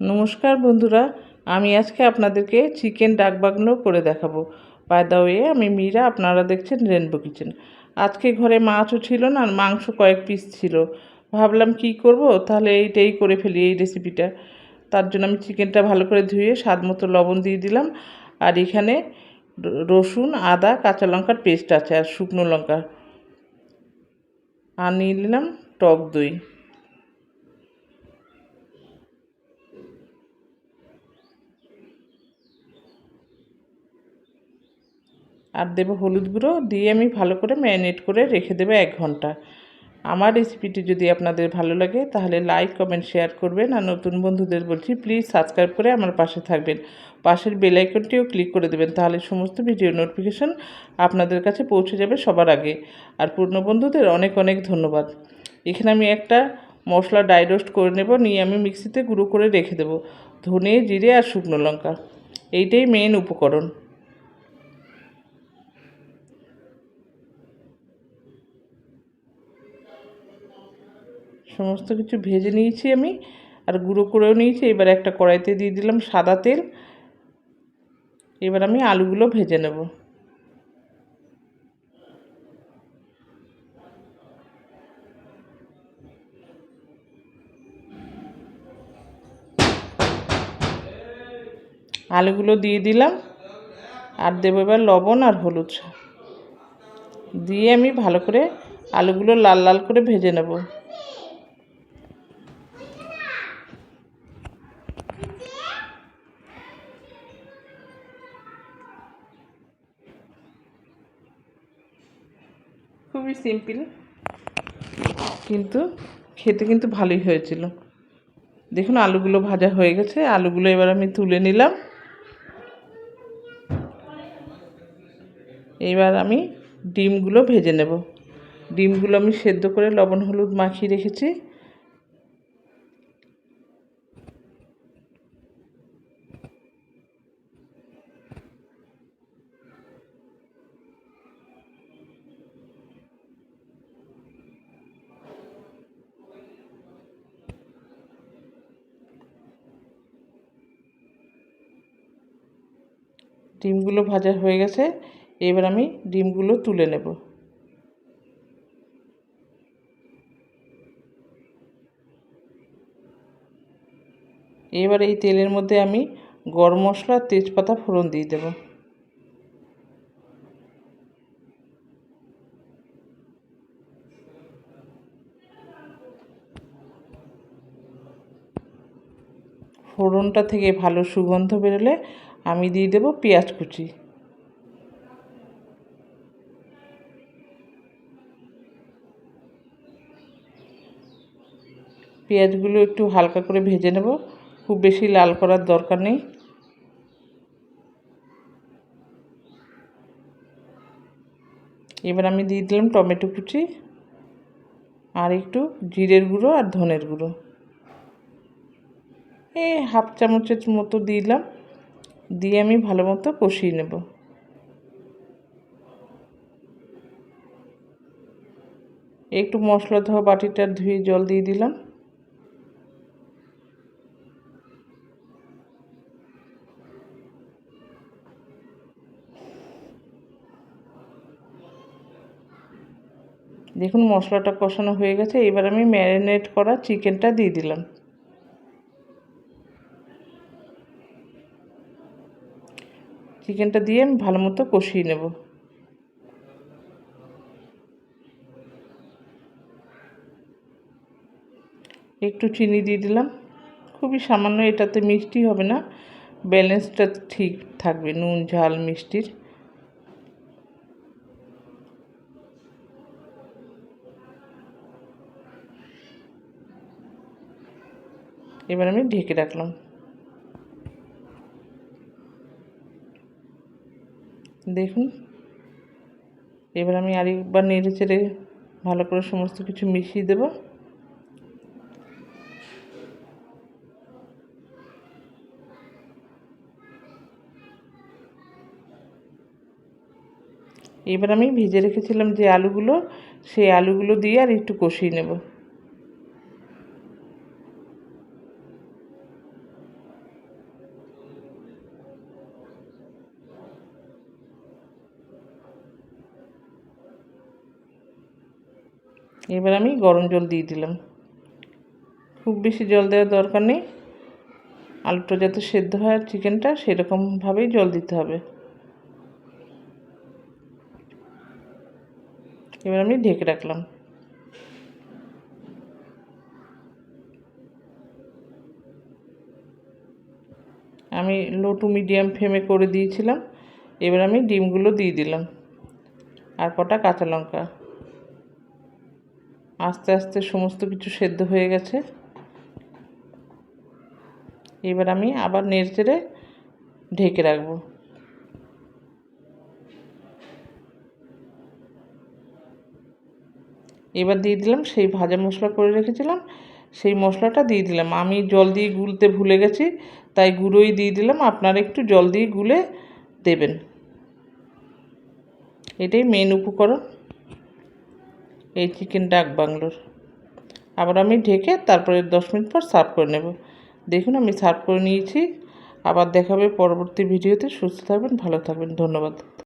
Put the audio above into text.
নমস্কার বন্ধুরা, আমি আজকে আপনাদেরকে চিকেন ডাক বাগনো করে দেখাবো। বাই দ্য ওয়ে আমি মীরা, আপনারা দেখছেন রেনবো কিচেন আজকে ঘরে মাছও ছিল না, আর মাংস কয়েক পিস ছিল। ভাবলাম কি করব, তাহলে এইটাই করে ফেলি এই রেসিপিটা তার জন্য আমি চিকেনটা ভালো করে ধুয়ে স্বাদ মতো লবণ দিয়ে দিলাম। আর এখানে রসুন, আদা, কাঁচা লঙ্কার পেস্ট আছে, আর শুকনো লঙ্কা। আর নিয়ে নিলাম টক দই। আর দেবো হলুদ গুঁড়ো দিয়ে আমি ভালো করে ম্যারিনেট করে রেখে দেবো এক ঘণ্টা। আমার রেসিপিটি যদি আপনাদের ভালো লাগে, তাহলে লাইক, কমেন্ট, শেয়ার করবেন। আর নতুন বন্ধুদের বলছি, প্লিজ সাবস্ক্রাইব করে আমার পাশে থাকবেন। পাশের বেল আইকনটিও ক্লিক করে দেবেন, তাহলে সমস্ত ভিডিও নোটিফিকেশন আপনাদের কাছে পৌঁছে যাবে সবার আগে। আর পূর্ণ বন্ধুদের অনেক অনেক ধন্যবাদ। এখানে আমি একটা মশলা ডাই রোস্ট করে নেব, নিয়ে আমি মিক্সিতে গুঁড়ো করে রেখে দেবো। ধনে, জিরে আর শুকনো লঙ্কা। এইটাই মেন উপকরণ। সমস্ত কিছু ভেজে নিয়েছি আমি, আর গুঁড়ো করেও নিয়েছি। এবার একটা কড়াইতে দিয়ে দিলাম সাদা তেল। এবার আমি আলুগুলো ভেজে নেব। আলুগুলো দিয়ে দিলাম, আর দেবো এবার লবণ আর হলুদ দিয়ে আমি ভালো করে আলুগুলো লাল লাল করে ভেজে নেব। খুবই সিম্পল, কিন্তু খেতে কিন্তু ভালোই হয়েছিল। দেখুন, আলুগুলো ভাজা হয়ে গেছে। আলুগুলো এবার আমি তুলে নিলাম। এবার আমি ডিমগুলো ভেজে নেব। ডিমগুলো আমি সেদ্ধ করে লবণ হলুদ মাখিয়ে রেখেছি। ডিমগুলো ভাজা হয়ে গেছে, এবার আমি ডিমগুলো তুলে নেব। এবার এই তেলের মধ্যে আমি গরম মশলা, তেজপাতা, ফোড়ন দিয়ে দেব। ফোড়নটা থেকে ভালো সুগন্ধ বেরোলে আমি দিয়ে দেবো পেঁয়াজ কুচি। পেঁয়াজগুলো একটু হালকা করে ভেজে নেব। খুব বেশি লাল করার দরকার নেই। এবার আমি দিয়ে দিলাম টমেটো কুচি আর একটু জিরের গুঁড়ো আর ধনের গুঁড়ো। এই হাফ চামচের মতো দিলাম। দিয়ে আমি ভালো মতো কষিয়ে নেব। একটু মশলা ধোয়া বাটিটা ধুয়ে জল দিয়ে দিলাম। দেখুন মশলাটা কষানো হয়ে গেছে, এবার আমি ম্যারিনেট করা চিকেনটা দিয়ে দিলাম। চিকেনটা দিয়ে আমি ভালো মতো কষিয়ে নেব। একটু চিনি দিয়ে দিলাম। খুবই সামান্য এটাতে মিষ্টি হবে না, ব্যালেন্সটা ঠিক থাকবে, নুন, ঝাল, মিষ্টির। এবার আমি ঢেকে রাখলাম। দেখুন। এবার আমি আরেকবার নেড়ে চেড়ে ভালো করে সমস্ত কিছু মিশিয়ে দেব। এবার আমি ভেজে রেখেছিলাম যে আলুগুলো, সেই আলুগুলো দিয়ে আর একটু কষিয়ে নেব। এবার আমি গরম জল দিয়ে দিলাম। খুব বেশি জল দেওয়ার দরকার নেই। আলুটা যাতে সেদ্ধ হয় চিকেনটা সেরকমভাবেই জল দিতে হবে। এবার আমি ঢেকে রাখলাম। আমি লো টু মিডিয়াম ফ্লেমে করে দিয়েছিলাম। এবার আমি ডিমগুলো দিয়ে দিলাম। আর কটা কাঁচা লঙ্কা। আস্তে আস্তে সমস্ত কিছু সেদ্ধ হয়ে গেছে। এবার আমি আবার নেড়ে ঢেকে রাখব। এবার দিয়ে দিলাম সেই ভাজা মশলা করে রেখেছিলাম, সেই মশলাটা দিয়ে দিলাম। আমি জল দিয়ে গুলতে ভুলে গেছি, তাই গুঁড়োই দিয়ে দিলাম। আপনারা একটু জল দিয়ে গুলে দেবেন। এটাই মেন উপকরণ। এই চিকেন ডাক বাংলোর। আবার আমি ঢেকে তারপরে দশ মিনিট পর সার্ভ করে নেব। দেখুন, আমি সার্ভ করে নিয়েছি। আবার দেখাবে পরবর্তী ভিডিওতে। সুস্থ থাকবেন, ভালো থাকবেন। ধন্যবাদ।